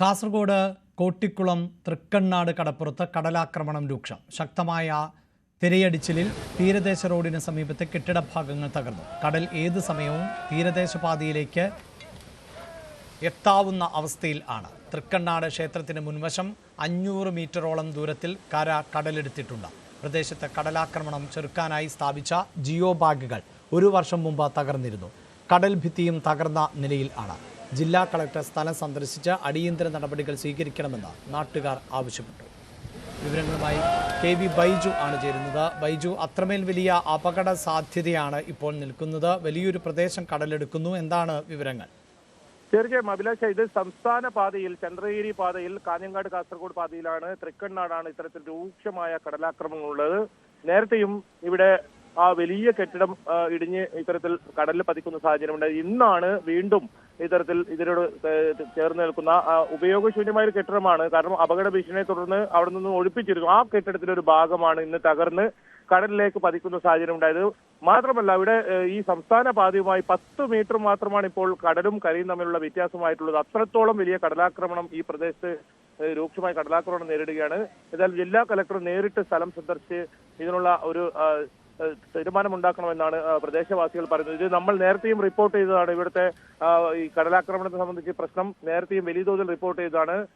കാസർഗോഡ് കോട്ടിക്കുളം തൃക്കണ്ണാട് കടപ്പുറത്ത് കടലാക്രമണം രൂക്ഷം. ശക്തമായ തിരയടിച്ചിലിൽ തീരദേശ റോഡിന് സമീപത്തെ കെട്ടിട ഭാഗങ്ങൾ തകർന്നു. കടൽ ഏത് സമയവും തീരദേശ പാതയിലേക്ക് എത്താവുന്ന അവസ്ഥയിൽ ആണ്. തൃക്കണ്ണാട് ക്ഷേത്രത്തിന് മുൻവശം അഞ്ഞൂറ് മീറ്ററോളം ദൂരത്തിൽ കര കടലെടുത്തിട്ടുണ്ട്. പ്രദേശത്ത് കടലാക്രമണം ചെറുക്കാനായി സ്ഥാപിച്ച ജിയോ ബാഗുകൾ ഒരു വർഷം മുമ്പ് തകർന്നിരുന്നു. കടൽ ഭിത്തിയും തകർന്ന നിലയിൽ ആണ്. ജില്ലാ കളക്ടർ സ്ഥലം സന്ദർശിച്ച് അടിയന്തര നടപടികൾ സ്വീകരിക്കണമെന്ന് നാട്ടുകാർ ആവശ്യപ്പെട്ടു. വിവരങ്ങളുമായി കെ വി ബൈജു ആണ് ചേരുന്നത്. ബൈജു അത്രമേൽ വലിയ അപകട സാധ്യതയാണ് ഇപ്പോൾ നിൽക്കുന്നത്. വലിയൊരു പ്രദേശം കടലെടുക്കുന്നു. എന്താണ് വിവരങ്ങൾ? തീർച്ചയായും അഭിലാഷ ഇത് സംസ്ഥാന പാതയിൽ ചന്ദ്രഗിരി പാതയിൽ കാഞ്ഞങ്ങാട് കാസർഗോഡ് പാതയിലാണ് തൃക്കണ്ണാടാണ് ഇത്തരത്തിൽ രൂക്ഷമായ കടലാക്രമണം ഉള്ളത് നേരത്തെയും ഇവിടെ ആ വലിയ കെട്ടിടം ഇടിഞ്ഞ് ഇത്തരത്തിൽ കടലിൽ പതിക്കുന്ന സാഹചര്യമുണ്ട്. ഇന്നാണ് വീണ്ടും ഇത്തരത്തിൽ ഇതിനോട് ചേർന്ന് നിൽക്കുന്ന ഉപയോഗശൂന്യമായ ഒരു കെട്ടിടമാണ്. കാരണം അപകട ഭീഷണിയെ തുടർന്ന് അവിടെ നിന്ന് ഒഴിപ്പിച്ചിരുന്നു. ആ കെട്ടിടത്തിന്റെ ഒരു ഭാഗമാണ് ഇന്ന് തകർന്ന് കടലിലേക്ക് പതിക്കുന്ന സാഹചര്യം ഉണ്ടായത്. മാത്രമല്ല ഇവിടെ ഈ സംസ്ഥാന പാതയുമായി പത്ത് മീറ്റർ മാത്രമാണ് ഇപ്പോൾ കടലും കരയും തമ്മിലുള്ള വ്യത്യാസമായിട്ടുള്ളത്. അത്രത്തോളം വലിയ കടലാക്രമണം ഈ പ്രദേശത്ത് രൂക്ഷമായ കടലാക്രമണം നേരിടുകയാണ്. ഏതായാലും ജില്ലാ കലക്ടർ നേരിട്ട് സ്ഥലം സന്ദർശിച്ച് ഇതിനുള്ള ഒരു തീരുമാനമുണ്ടാക്കണമെന്നാണ് പ്രദേശവാസികൾ പറയുന്നത്. ഇത് നമ്മൾ നേരത്തെയും റിപ്പോർട്ട് ചെയ്തതാണ്. ഇവിടുത്തെ ഈ കടലാക്രമണത്തെ സംബന്ധിച്ച് പ്രശ്നം നേരത്തെയും വലിയ തോതിൽ റിപ്പോർട്ട് ചെയ്തതാണ്.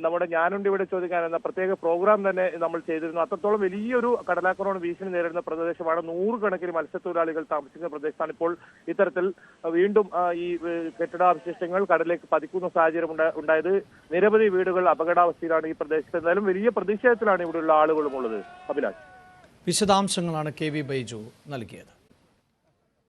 നമ്മുടെ ഞാനുണ്ട് ഇവിടെ ചോദിക്കാൻ എന്ന പ്രത്യേക പ്രോഗ്രാം തന്നെ നമ്മൾ ചെയ്തിരുന്നു. അത്രത്തോളം വലിയൊരു കടലാക്രമണ ഭീഷണി നേരിടുന്ന പ്രദേശമാണ്. നൂറുകണക്കിന് മത്സ്യത്തൊഴിലാളികൾ താമസിക്കുന്ന പ്രദേശത്താണ്. ഇപ്പോൾ ഇത്തരത്തിൽ വീണ്ടും ഈ കെട്ടിടാവശിഷ്ടങ്ങൾ കടലിലേക്ക് പതിക്കുന്ന സാഹചര്യം ഉണ്ടാ- ഉണ്ടായത് നിരവധി വീടുകൾ അപകടാവസ്ഥയിലാണ് ഈ പ്രദേശത്ത്. എന്തായാലും വലിയ പ്രതിഷേധത്തിലാണ് ഇവിടെയുള്ള ആളുകളും ഉള്ളത്. അഭിലാഷ്. വിശദാംശങ്ങളാണ് കെ വി ബൈജു നൽകിയത്.